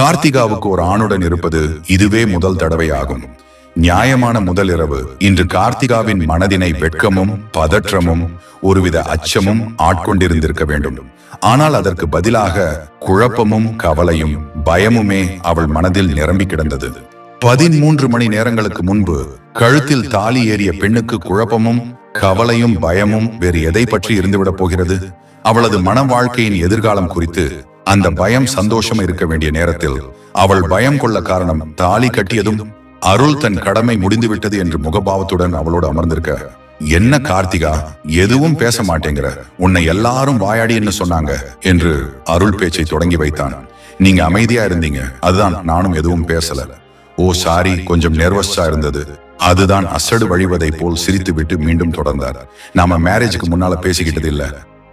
கார்த்திகாவுக்கு ஒரு ஆணுடன் இருப்பது இதுவே முதல் தடவையாகும். நியாயமான முதல் இரவு. இன்று கார்த்திகாவின் மனதினை வெட்கமும் பதற்றமும் ஒருவித அச்சமும் ஆட்கொண்டிருந்திருக்க வேண்டும். ஆனால் அதற்கு பதிலாக குழப்பமும் கவலையும் பயமுமே அவள் மனதில் நிரம்பி கிடந்தது. பதிமூன்று மணி நேரங்களுக்கு முன்பு கழுத்தில் தாலி ஏறிய பெண்ணுக்கு குழப்பமும் கவலையும் பயமும் வேறு எதை பற்றி இருந்துவிடப் போகிறது? அவளது மன வாழ்க்கையின் எதிர்காலம் குறித்து அந்த பயம் சந்தோஷம் இருக்க வேண்டிய நேரத்தில் அவள் பயம் கொள்ள காரணம் தாலி கட்டியதும் அருள் தன் கடமை முடிந்துவிட்டது என்று முகபாவத்துடன் அவளோடு அமர்ந்திருக்க என்ன கார்த்திகா எதுவும் பேச மாட்டேங்கிற உன்னை எல்லாரும் வாயாடின்னு சொன்னாங்க என்று அருள் பேச்சை தொடங்கி வைத்தான். நீங்க அமைதியா இருந்தீங்க அதுதான் நானும் எதுவும் பேசல. ஓ சாரி கொஞ்சம் நெர்வஸா இருந்தது. அதுதான் அசடு வழிவதை போல் சிரித்துவிட்டு மீண்டும் தொடர்ந்தார். நாம மேரேஜுக்கு முன்னால பேசிக்கிட்டது இல்ல.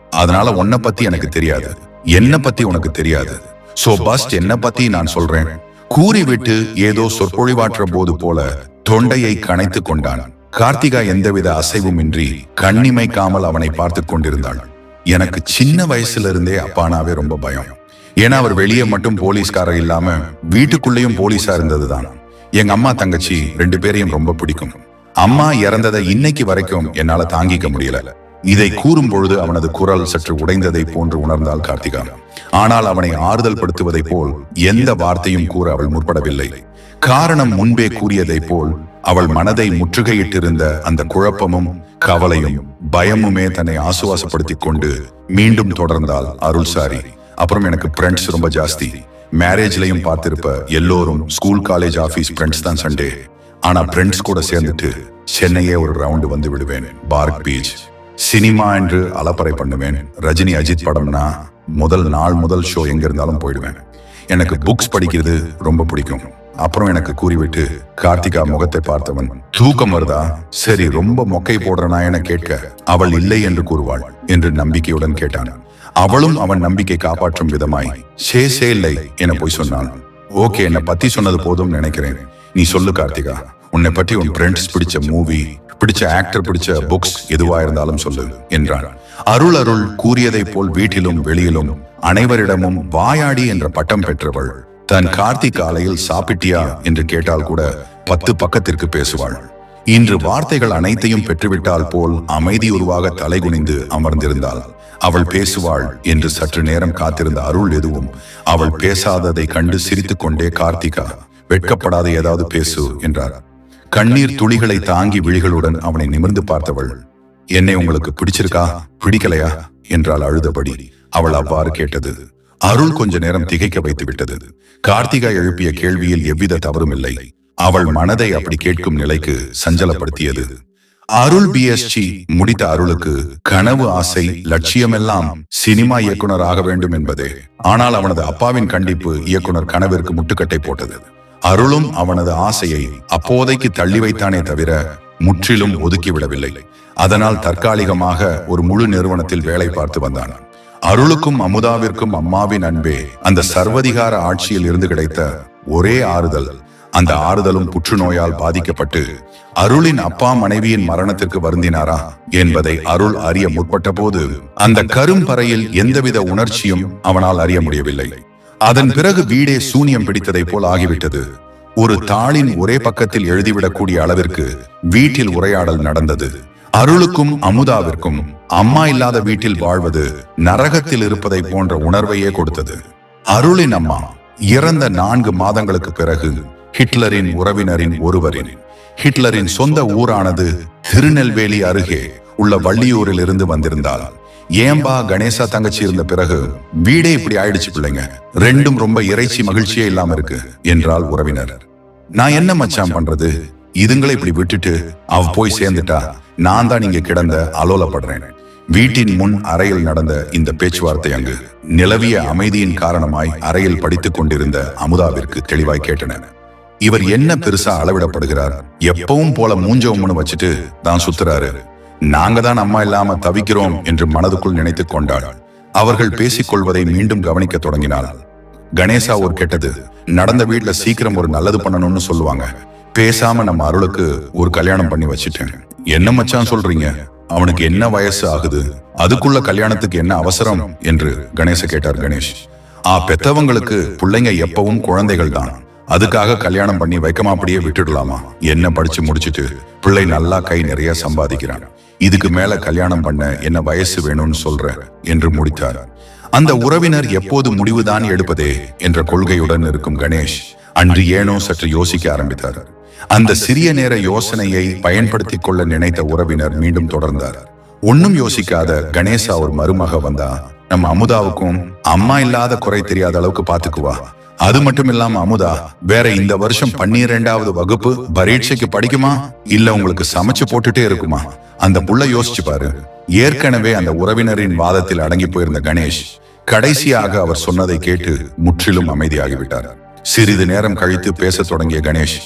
அதனால உன்னை பத்தி எனக்கு தெரியாது. என்ன பத்தி உனக்கு தெரியாது. சோ பஸ்ட் என்ன பத்தி நான் சொல்றேன். கூறிவிட்டு ஏதோ சொற்பொழிவாற்ற போது போல தொண்டையை கனைத்துக் கொண்டான். கார்த்திகா எந்தவித அசைவுமின்றி கண்ணிமைக்காமல் அவனை பார்த்து கொண்டிருந்தாள். எனக்கு சின்ன வயசுல இருந்தே அப்பானாவே ரொம்ப பயம். ஏன்னா அவர் வெளியே மட்டும் போலீஸ்காரர் இல்லாம வீட்டுக்குள்ளேயும் போலீஸா இருந்ததுதான். எங்க அம்மா தங்கச்சி ரெண்டு பேரையும் ரொம்ப பிடிக்கும். அம்மா இறந்ததை இன்னைக்கு வரைக்கும் என்னால தாங்கிக்க முடியல. இதை கூறும் பொழுது அவனது குரல் சற்று உடைந்ததை போன்று உணர்ந்தாள் கார்த்திகா. ஆனால் அவனை ஆறுதல் படுத்துவதை போல் எந்த வார்த்தையும் கூற அவள் முற்படவில்லை. காரணம் முன்பே கூறியதை போல் அவள் மனதை முற்றுகையிட்டிருந்த அந்த குழப்பமும் கவலையும் பயமுமே தன்னை ஆசுவாசப்படுத்திக் கொண்டு மீண்டும் தொடர்ந்தால் அருள் சாரி. அப்புறம் எனக்கு ஃப்ரெண்ட்ஸ் ரொம்ப ஜாஸ்தி. மேரேஜ்லயும் பார்த்திருப்ப எல்லோரும் ஸ்கூல் காலேஜ் ஆபீஸ் ஃப்ரெண்ட்ஸ் தான் சண்டே ஆனா ஃப்ரெண்ட்ஸ் கூட சேர்ந்துட்டு சென்னையே ஒரு ரவுண்டு வந்து விடுவேன். பார்க் பீச் சினிமா என்று அலப்பறை பண்ணுவேன். ரஜினி அஜித் படம்னா முதல் நாள் முதல் ஷோ எங்க இருந்தாலும் போயிடுவேன். எனக்கு புக்ஸ் படிக்கிறது ரொம்ப பிடிக்கும். அப்புறம் எனக்கு கூறிவிட்டு கார்த்திகா முகத்தை பார்த்தவன் தூக்கம் வருதா? சரி ரொம்ப மொக்கை போடுறனா என கேட்க? அவள் இல்லை என்று கூறுவாள் என்று நம்பிக்கையுடன் கேட்டான். அவளும் அவன் நம்பிக்கை காப்பாற்றும் விதமாய் சே சே இல்லை என போய் சொன்னான். ஓகே என்னை பத்தி சொன்னது போதும் நினைக்கிறேன். நீ சொல்லு கார்த்திகா. உன்னை பற்றி உன் ஃப்ரெண்ட்ஸ் பிடிச்ச மூவி பிடிச்ச ஆக்டர் பிடிச்ச புக்ஸ் எதுவா இருந்தாலும் சொல்லு என்றான். அருள் அருள் கூறியதை போல் வீட்டிலும் வெளியிலும் அனைவரிடமும் வாயாடி என்ற பட்டம் பெற்றவள். தன் கார்த்திக் காலையில் சாப்பிட்டியா என்று கேட்டால் கூட பத்து பக்கத்திற்கு பேசுவாள். இன்று வார்த்தைகள் அனைத்தையும் பெற்றுவிட்டால் போல் அமைதி உருவாக தலைகுனிந்து அமர்ந்திருந்தாள். அவள் பேசுவாள் என்று சற்று நேரம் காத்திருந்த அருள் எதுவும் அவள் பேசாததை கண்டு சிரித்துக்கொண்டே கார்த்திகா வெட்கப்படாத ஏதாவது பேசு என்றார். கண்ணீர் துளிகளை தாங்கி விழிகளுடன் அவனை நிமிர்ந்து பார்த்தவள் என்னை உங்களுக்கு பிடிச்சிருக்கா? பிடிக்கலையா? என்றால் அழுதபடி. அவள் அவ்வாறு கேட்டது. அருள் கொஞ்ச நேரம் திகைக்க வைத்து விட்டது. கார்த்திகா எழுப்பிய கேள்வியில் எவ்வித தவறும் இல்லை. அவள் மனதை அப்படி கேட்கும் நிலைக்கு சஞ்சலப்படுத்தியது. அருள் பிஎஸ்டி முடித்த அருளுக்கு கனவு ஆசை லட்சியமெல்லாம் சினிமா இயக்குனர் ஆக வேண்டும் என்பதே. ஆனால் அவனது அப்பாவின் கண்டிப்பு இயக்குனர் கனவிற்கு முட்டுக்கட்டை போட்டது. அருளும் அவனது ஆசையை அப்போதைக்கு தள்ளி வைத்தானே தவிர முற்றிலும் ஒதுக்கிவிடவில்லை. அதனால் தற்காலிகமாக ஒரு முழு நிறுவனத்தில் வேலை பார்த்து வந்தான். அருளுக்கும் அமுதாவிற்கும் அம்மாவின் அன்பே அந்த சர்வதிகார ஆட்சியில் இருந்து கிடைத்த ஒரே ஆறுதல். அந்த ஆறுதலும் புற்றுநோயால் பாதிக்கப்பட்டு அருளின் அப்பா மனைவியின் மரணத்திற்கு வருந்தினாரா என்பதை அருள் அறிய முற்பட்ட போது அந்த கரும்பறையில் எந்தவித உணர்ச்சியும் அவனால் அறிய முடியவில்லை. அதன் பிறகு வீடே சூனியம் பிடித்ததை போல் ஆகிவிட்டது. ஒரு தாளின் ஒரே பக்கத்தில் எழுதிவிடக்கூடிய அளவிற்கு வீட்டில் உரையாடல் நடந்தது. அருளுக்கும் அமுதாவிற்கும் அம்மா இல்லாத வீட்டில் வாழ்வது நரகத்தில் இருப்பதை போன்ற உணர்வையே கொடுத்தது. அருளின் அம்மா இறந்த நான்கு மாதங்களுக்கு பிறகு ஹிட்லரின் உறவினரின் ஒருவரின் ஹிட்லரின் சொந்த ஊரானது திருநெல்வேலி அருகே உள்ள வள்ளியூரில் இருந்து வந்திருந்தால் ஏம்பா கணேசா தங்கச்சி இருந்த பிறகு வீடே இப்படி ஆயிடுச்சு பிள்ளைங்க. ரெண்டும் ரொம்ப இறைச்சி மகிழ்ச்சியே இல்லாம இருக்கு என்றால் உறவினர். நான் என்ன மச்சான் பண்றது? இதுங்களை இப்படி விட்டுட்டு அவ போய் சேர்ந்துட்டா? நான் தான் இங்க கிடந்த அலோலப்படுறேன். வீட்டின் முன் அறையில் நடந்த இந்த பேச்சுவார்த்தை அங்கு நிலவிய அமைதியின் காரணமாய் அறையில் படித்துக் கொண்டிருந்த அமுதாவிற்கு தெளிவாய் கேட்டன. இவர் என்ன பெருசா அளவிடப்படுகிறார்? எப்பவும் போல மூஞ்சவம்னு வச்சுட்டு தான் சுத்துறாரு. நாங்க தான் அம்மா இல்லாம தவிக்கிறோம் என்று மனதுக்குள் நினைத்துக் கொண்டாள். அவர்கள் பேசிக் கொள்வதை மீண்டும் கவனிக்க தொடங்கினாள். கணேசா ஒரு கெட்டது. நடந்த வீட்டுல சீக்கிரம் ஒரு நல்லது பண்ணணும்னு சொல்லுவாங்க. பேசாம நம்ம அருளுக்கு ஒரு கல்யாணம் பண்ணி வச்சிட்டேன். என்ன மச்சான் சொல்றீங்க? அவனுக்கு என்ன வயசு ஆகுது? அதுக்குள்ள கல்யாணத்துக்கு என்ன அவசரம்? என்று கணேச கேட்டார் கணேஷ். ஆ பெத்தவங்களுக்கு பிள்ளைங்க எப்பவும் குழந்தைகள் தான். அதுக்காக கல்யாணம் பண்ணி வைக்கமா அப்படியே விட்டுடலாமா? என்ன படிச்சு முடிச்சிட்டு பிள்ளை நல்லா கை நிறைய சம்பாதிக்கிறான். இதுக்கு மேல கல்யாணம் பண்ண என்ன வயசு வேணும்னு சொல்ற என்று முடித்தார். அந்த உறவினர் எப்போது முடிவுதான் எடுப்பதே என்ற கொள்கையுடன் இருக்கும் கணேஷ் அன்று ஏனோ சற்று யோசிக்க ஆரம்பித்தார். அந்த சிறிய நேர யோசனையை பயன்படுத்திக் கொள்ள நினைத்த உறவினர் மீண்டும் தொடர்ந்தார். ஒன்னும் யோசிக்காத கணேசா ஒரு மருமக வந்தா நம்ம அமுதாவுக்கும் அம்மா இல்லாத குறை தெரியாத அளவுக்கு பாத்துக்குவா. அது மட்டும் இல்லாம அமுதா வேற இந்த வருஷம் பன்னிரெண்டாவது வகுப்பு பரீட்சைக்கு படிக்குமா? இல்ல உங்களுக்கு சமைச்சு போட்டுட்டே இருக்குமா? அந்த புள்ள யோசிச்சு பாரு. ஏற்கனவே அந்த உறவினரின் வாதத்தில் அடங்கி போயிருந்த கணேஷ் கடைசியாக அவர் சொன்னதை கேட்டு முற்றிலும் அமைதியாகிவிட்டார். சிறிது நேரம் கழித்து பேசத் தொடங்கிய கணேஷ்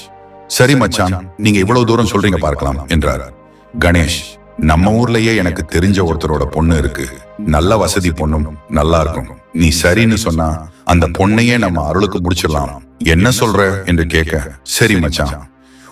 சரி மச்சான் நீங்க இவ்வளவு தூரம் சொல்றீங்க பார்க்கலாம் என்றார். கணேஷ் நம்ம ஊர்லயே எனக்கு தெரிஞ்ச ஒருத்தரோட பொண்ணு இருக்கு. நல்ல வசதி பொண்ணும் நல்லா இருக்கும். நீ சரின்னு சொன்னா அந்த பொண்ணையே நம்ம அருளுக்கு முடிச்சிடலாம். என்ன சொல்ற என்று கேட்க சரி மச்சான்.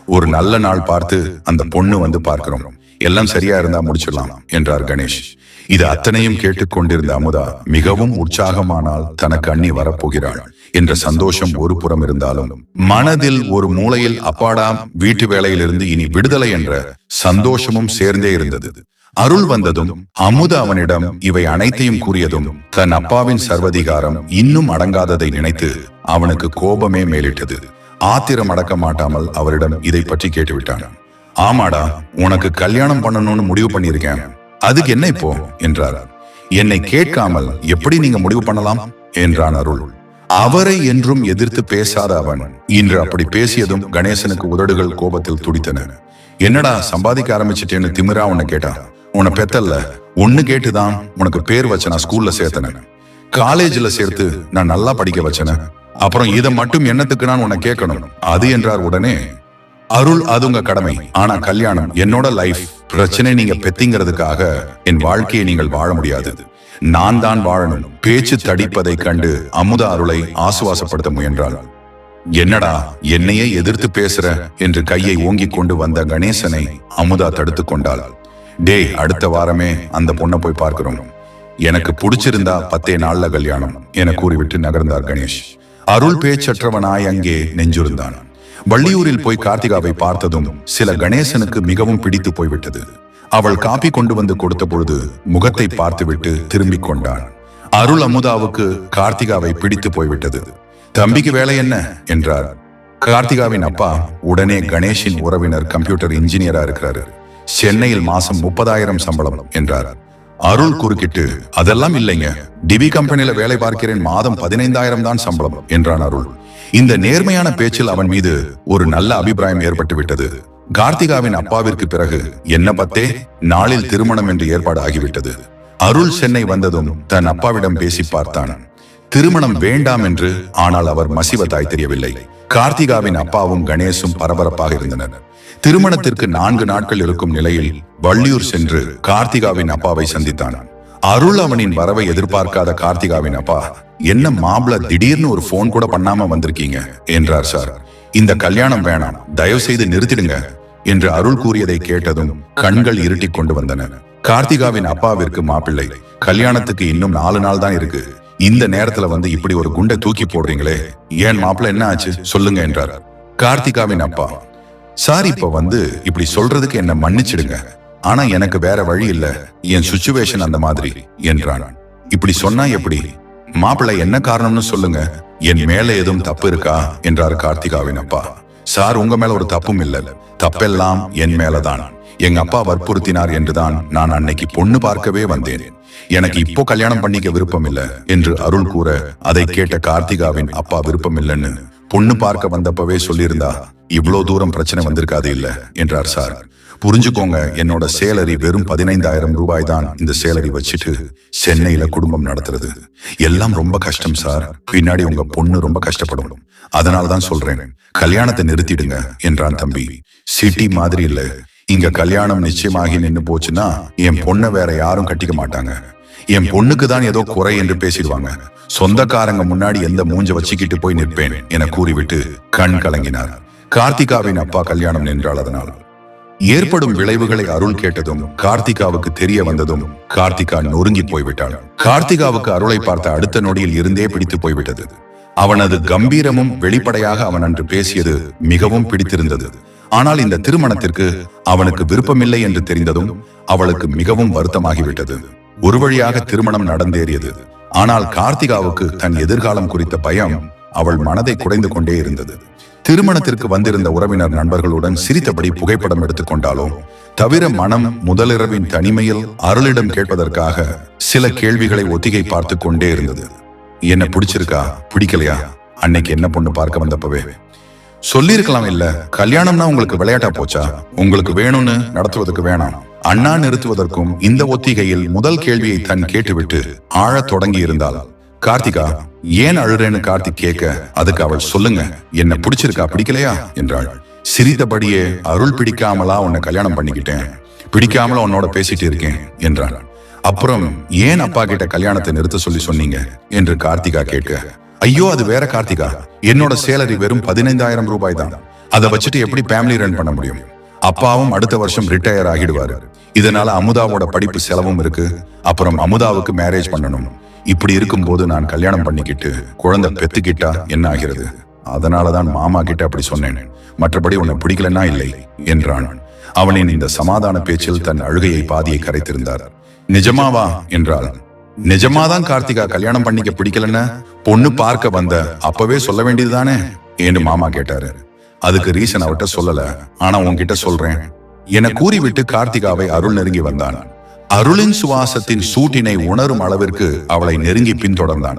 ஒரு நல்ல நாள் பார்த்து அந்த பொண்ணு வந்து பார்க்கிறோம். எல்லாம் சரியா இருந்தா முடிச்சிடலாம் என்றார் கணேஷ். இது அத்தனையும் கேட்டுக்கொண்டிருந்த அமுதா மிகவும் உற்சாகமானால் தனக்கு அண்ணி வரப்போகிறாள். என்ற சந்தோஷம் ஒரு புறம் இருந்தாலும் மனதில் ஒரு மூலையில் அப்பாடா வீட்டு வேலையிலிருந்து இனி விடுதலை என்ற சந்தோஷமும் சேர்ந்தே இருந்தது. அருள் வந்ததும் அமுத அவனிடம் இவை அனைத்தையும் கூறியதும் தன் அப்பாவின் சர்வதிகாரம் இன்னும் அடங்காததை நினைத்து அவனுக்கு கோபமே மேலிட்டது. ஆத்திரம் அடக்க மாட்டாமல் அவரிடம் இதை பற்றி கேட்டுவிட்டான். ஆமாடா உனக்கு கல்யாணம் பண்ணணும்னு முடிவு பண்ணியிருக்கேன். அதுக்கு என்ன இப்போ? என்றார். என்னை கேட்காமல் எப்படி நீங்க முடிவு பண்ணலாம்? என்றான் அருள். அவரை என்றும் எதிர்த்து பேசாத அவன். இன்று அப்படி பேசியதும் கணேசனுக்கு உதடுகள் கோபத்தில் துடித்தன. என்னடா சம்பாதிக்க ஆரம்பிச்சிட்டேன்னு திமிரா உன்னை கேட்டான் உன்னை பெத்தல்ல? ஒண்ணு கேட்டுதான் உனக்கு பேர் வச்ச நான் ஸ்கூல்ல சேர்த்தன. காலேஜ்ல சேர்த்து நான் நல்லா படிக்க வச்சன. அப்புறம் இதை மட்டும் என்னத்துக்கு நான் உன்னை கேட்கணும்? அது என்றார் உடனே அருள் அது உங்க கடமை. ஆனா கல்யாணம் என்னோட லைஃப் பிரச்சனை நீங்க பெத்திங்கிறதுக்காக என் வாழ்க்கையை நீங்கள் வாழ முடியாது. நான் தான் வாழணும். பேச்சு தடிப்பதை கண்டு அமுதா அருளை ஆசுவாசப்படுத்த முயன்றாள். என்னடா என்னையே எதிர்த்து பேசுற? என்று கையை ஓங்கிக் கொண்டு வந்த கணேசனை அமுதா தடுத்து கொண்டாள். டேய் அடுத்த வாரமே அந்த பொண்ணை போய் பார்க்கிறோம். எனக்கு பிடிச்சிருந்தா பத்தே நாள்ல கல்யாணம் என கூறிவிட்டு நகர்ந்தார் கணேஷ். அருள் பேச்சற்றவனாய் அங்கே நெஞ்சிருந்தான். வள்ளியூரில் போய் கார்த்திகாவை பார்த்ததும் சில கணேசனுக்கு மிகவும் பிடித்து போய்விட்டது. அவள் காப்பி கொண்டு வந்து கொடுத்த பொழுது முகத்தை பார்த்துவிட்டு திரும்பிக் கொண்டான் அருள் அமுதாவுக்கு கார்த்திகாவை பிடித்து போய்விட்டது. தம்பிக்கு வேலை என்ன? என்றார் கார்த்திகாவின் அப்பா உடனே கணேஷின் உறவினர் கம்ப்யூட்டர் இன்ஜினியரா இருக்கிறாரு. சென்னையில் மாசம் முப்பதாயிரம் சம்பளம் என்றார். அருள் குறுக்கிட்டு அதெல்லாம் இல்லைங்க. டிவி கம்பெனியில வேலை பார்க்கிறேன் மாதம் பதினைந்தாயிரம் தான் சம்பளம் என்றான் அருள். இந்த நேர்மையான பேச்சில் அவன் மீது ஒரு நல்ல அபிப்பிராயம் ஏற்பட்டு விட்டது கார்த்திகாவின் அப்பாவிற்கு பிறகு என்ன பத்தே நாளில் திருமணம் என்று ஏற்பாடு ஆகிவிட்டது அருள் சென்னை வந்ததும் தன் அப்பாவிடம் பேசி பார்த்தான். திருமணம் வேண்டாம் என்று ஆனால் அவர் மசிவதாய் தெரியவில்லை. கார்த்திகாவின் அப்பாவும் கணேசும் பரபரப்பாக இருந்தனர். திருமணத்திற்கு நான்கு நாட்கள் இருக்கும் நிலையில் வள்ளியூர் சென்று கார்த்திகாவின் அப்பாவை சந்தித்தான். அருள் அவனின் வரவை எதிர்பார்க்காத கார்த்திகாவின் அப்பா என்ன மாப்பிள திடீர்னு ஒரு போன் கூட பண்ணாம வந்திருக்கீங்க என்றார் சார். இந்த கல்யாணம் வேணாம். தயவு செய்து நிறுத்திடுங்க. என்று அருள் கூறியதை கேட்டதும் கண்கள் இருட்டிக் கொண்டு வந்தன. கார்த்திகாவின் அப்பாவிற்கு மாப்பிள்ளை கல்யாணத்துக்கு இன்னும் நாலு நாள் தான் இருக்கு. இந்த நேரத்துல வந்து இப்படி ஒரு குண்டை தூக்கி போடுறீங்களே ஏன் மாப்பிள்ள என்ன ஆச்சு? சொல்லுங்க என்றார். கார்த்திகாவின் அப்பா சார் இப்ப வந்து இப்படி சொல்றதுக்கு என்ன மன்னிச்சிடுங்க. ஆனா எனக்கு வேற வழி இல்ல. என் சுச்சுவேஷன் அந்த மாதிரி என்றான். இப்படி சொன்னா எப்படி? மாப்பிள்ளை என்ன காரணம்னு சொல்லுங்க. என் மேல எதுவும் தப்பு இருக்கா? என்றார் கார்த்திகாவின் அப்பா. சார் உங்க மேல ஒரு தப்பும் இல்ல. தப்பெல்லாம் என் மேலதான். எங்க அப்பா வற்புறுத்தினார் என்றுதான் நான் அன்னைக்கு பொண்ணு பார்க்கவே வந்தேன். எனக்கு இப்போ கல்யாணம் பண்ணிக்க விருப்பம் இல்ல என்று அருள் கூற அதை கேட்ட கார்த்திகாவின் அப்பா விருப்பம் இல்லைன்னு பொண்ணு பார்க்க வந்தப்பவே சொல்லியிருந்தா இவ்வளவு தூரம் பிரச்சனை வந்திருக்காது இல்ல என்றார் சார். புரிஞ்சுக்கோங்க என்னோட சேலரி வெறும் பதினைந்தாயிரம் ரூபாய் தான் இந்த சேலரி வச்சுட்டு சென்னையில குடும்பம் நடத்துறது. எல்லாம் ரொம்ப கஷ்டம் சார். பின்னாடி உங்க பொண்ணு ரொம்ப கஷ்டப்படும். அதனால தான் சொல்றேன் கல்யாணத்தை நிறுத்திடுங்க என்றான் தம்பி. சிட்டி மாதிரி இல்ல. இங்க கல்யாணம் நிச்சயமாகி நின்னு போச்சுன்னா என் பொண்ணை வேற யாரும் கட்டிக்க மாட்டாங்க. என் பொண்ணுக்கு தான் ஏதோ குறை என்று பேசிடுவாங்க. சொந்தக்காரங்க முன்னாடி எந்த மூஞ்ச வச்சுக்கிட்டு போய் நிற்பேன் என கூறிவிட்டு கண் கலங்கினார். கார்த்திகாவின் அப்பா கல்யாணம் நின்றால் அதனால். ஏற்படும் விளைவுகளை அருள் கேட்டதும் கார்த்திகாவுக்கு தெரிய வந்ததும் கார்த்திகா நொறுங்கி போய்விட்டாள். கார்த்திகாவுக்கு அருளை பார்த்த அடுத்த நொடியில் இருந்தே பிடித்து போய்விட்டது. அவனது கம்பீரமும் வெளிப்படையாக அவன் அன்று பேசியது மிகவும் பிடித்திருந்தது. ஆனால் இந்த திருமணத்திற்கு அவனுக்கு விருப்பமில்லை என்று தெரிந்ததும் அவளுக்கு மிகவும் வருத்தமாகிவிட்டது. ஒரு வழியாக திருமணம் நடந்தேறியது. ஆனால் கார்த்திகாவுக்கு தன் எதிர்காலம் குறித்த பயம் அவள் மனதை குடைந்து கொண்டே இருந்தது. திருமணத்திற்கு வந்திருந்த உறவினர் நண்பர்களுடன் சிரித்தபடி புகைப்படம் எடுத்துக்கொண்டாலும் தவிர மனம் முதலிரவின் தனிமையில் அருளிடம் கேட்பதற்காக சில கேள்விகளை ஒத்திகை பார்த்து கொண்டே இருந்தது. என்ன பிடிச்சிருக்கா? பிடிக்கலையா? அன்னைக்கு என்ன பொண்ணு பார்க்க வந்தப்பவே? சொல்லியிருக்கலாம் இல்ல. கல்யாணம்னா உங்களுக்கு விளையாட்டா போச்சா? உங்களுக்கு வேணும்னு நடத்துவதற்கு வேணாம். அண்ணா நிறுத்துவதற்கும் இந்த ஒத்திகையில் முதல் கேள்வியை தன் கேட்டுவிட்டு ஆழத் தொடங்கி இருந்தால் கார்த்திகா ஏன் அழுறேன்னு கார்த்திக் கேட்க அதுக்கு அவள் சொல்லுங்க. என்ன பிடிச்சிருக்கா? பிடிக்கலையா? என்றாள். சிரித்தபடியே அருள் பிடிக்காமலா உன்னை கல்யாணம் பண்ணிக்கிட்டேன். பிடிக்காமல உன்னோட பேசிட்டு இருக்கேன் என்றாள். அப்புறம் ஏன் அப்பா கிட்ட கல்யாணத்தை நிறுத்த சொல்லி சொன்னீங்க? என்று கார்த்திகா கேட்க ஐயோ அது வேற கார்த்திகா. என்னோட சேலரி வெறும் பதினைந்தாயிரம் ரூபாய் தான். அதை வச்சுட்டு எப்படி ஃபேமிலி ரன் பண்ண முடியும்? அப்பாவும் அடுத்த வருஷம் ரிட்டையர் ஆகிடுவாரு. இதனால அமுதாவோட படிப்பு செலவும் இருக்கு. அப்புறம் அமுதாவுக்கு மேரேஜ் பண்ணணும். இப்படி இருக்கும்போது நான் கல்யாணம் பண்ணிக்கிட்டு குழந்தை பெத்துக்கிட்டா என்ன ஆகிறது? அதனாலதான் மாமா கிட்ட அப்படி சொன்னேன். மற்றபடி உன்னை பிடிக்கலன்னா இல்லை என்றான். அவனின் இந்த சமாதான பேச்சில் தன் அழுகையை பாதியை கரைத்திருந்தார். நிஜமாவா என்றாள். நிஜமாதான் கார்த்திகா கல்யாணம் பண்ணிக்க பிடிக்கலன்னு பொண்ணு பார்க்க வந்த அப்பவே சொல்ல வேண்டியதுதானே என்று மாமா கேட்டாரு. அதுக்கு ரீசன் அவட்ட சொல்லல. ஆனா உன்கிட்ட சொல்றேன். என கூறிவிட்டு கார்த்திகாவை அருள் நெருங்கி வந்தான். அருளின் சுவாசத்தின் சூட்டினை உணரும் அளவிற்கு அவளை நெருங்கி பின்தொடர்ந்தான்.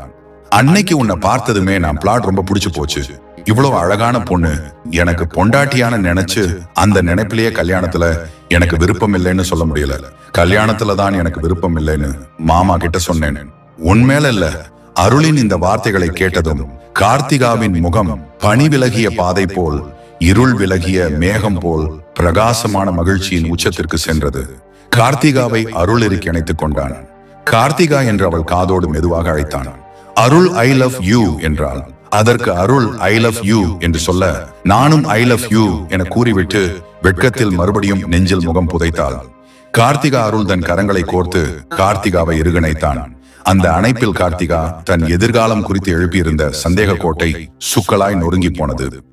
அன்னைக்கு உன்னை பார்த்ததுமே நான் பிளாட் ரொம்ப பிடிச்சு போச்சு. இவ்வளவு அழகான பொண்ணு. எனக்கு பொண்டாட்டியான நினைச்சு அந்த நினைப்பிலேயே கல்யாணத்துல எனக்கு விருப்பம் இல்லைன்னு சொல்ல முடியல. கல்யாணத்துல தான் எனக்கு விருப்பம் இல்லைன்னு மாமா கிட்ட சொன்னேன். உண்மையில இல்ல. அருளின் இந்த வார்த்தைகளை கேட்டதும் கார்த்திகாவின் முகம் பனி விலகிய பாதை போல் இருள் விலகிய மேகம் போல் பிரகாசமான மகிழ்ச்சியின் உச்சத்திற்கு சென்றது. கார்த்திகாவை அருள் இறுக்கி அணைத்துக் கொண்டான் கார்த்திகா என்று அவள் காதோடு மெதுவாக அழைத்தான். அருள் ஐ லவ் யூ என்றாள். அதற்கு அருள் ஐ லவ் யூ என்று சொல்ல நானும் ஐ லவ் யூ என கூறிவிட்டு வெட்கத்தில் மறுபடியும் நெஞ்சில் முகம் புதைத்தாள். கார்த்திகா அருள் தன் கரங்களை கோர்த்து கார்த்திகாவை இருகணைத்தான் அந்த அணைப்பில் கார்த்திகா தன் எதிர்காலம் குறித்து எழுப்பியிருந்த சந்தேக கோட்டை சுக்கலாய் நொறுங்கி போனது.